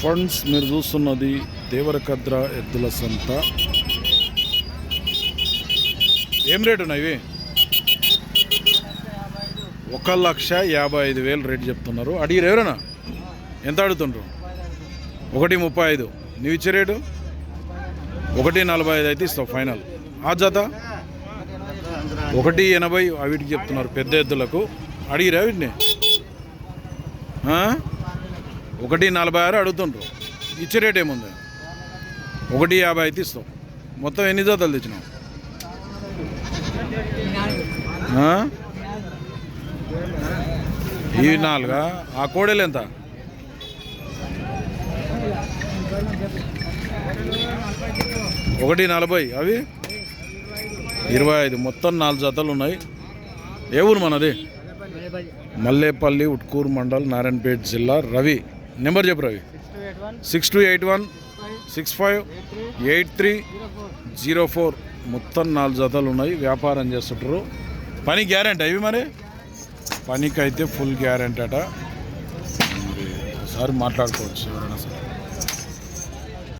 Friends మీరు చూస్తున్నది దేవరకద్ర ఎద్దుల సంత. ఏం రేటు ఉన్నాయి ఇవి? ఒక లక్ష యాభై ఐదు వేలు రేటు చెప్తున్నారు. అడిగారు ఎవరైనా? ఎంత అడుగుతుండ్రు? ఒకటి ముప్పై ఐదు. నువ్వు ఇచ్చే రేటు? ఒకటి నలభై ఐదు అయితే ఇస్తావు ఫైనల్. ఆ జత? ఒకటి ఎనభై వీటికి చెప్తున్నారు పెద్ద ఎద్దులకు. అడిగిరా వీటిని? ఒకటి నలభై ఆరు అడుగుతుండ్రు. ఇచ్చే రేట్ ఏముంది? ఒకటి యాభై అయితే ఇస్తాం. మొత్తం ఎన్ని జతలు తెచ్చినాం ఈ ఇవి నాలుగా? ఆ కోడలు ఎంత? ఒకటి నలభై. అవి? ఇరవై ఐదు. మొత్తం నాలుగు జతలు ఉన్నాయి. ఏ ఊరు మనది? మల్లేపల్లి ఉట్కూరు మండల్ నారాయణపేట జిల్లా రవి. నెంబర్ చెప్పు Ravi. Six two eight one six five eight three zero four. మొత్తం నాలుగు జతలు ఉన్నాయి వ్యాపారం చేస్తుంటారు. పని గ్యారెంటీ అవి మరి? పనికి అయితే ఫుల్ గ్యారెంటీ అట. మరి ఒకసారి మాట్లాడుకోవచ్చు ఎవరైనా సరే.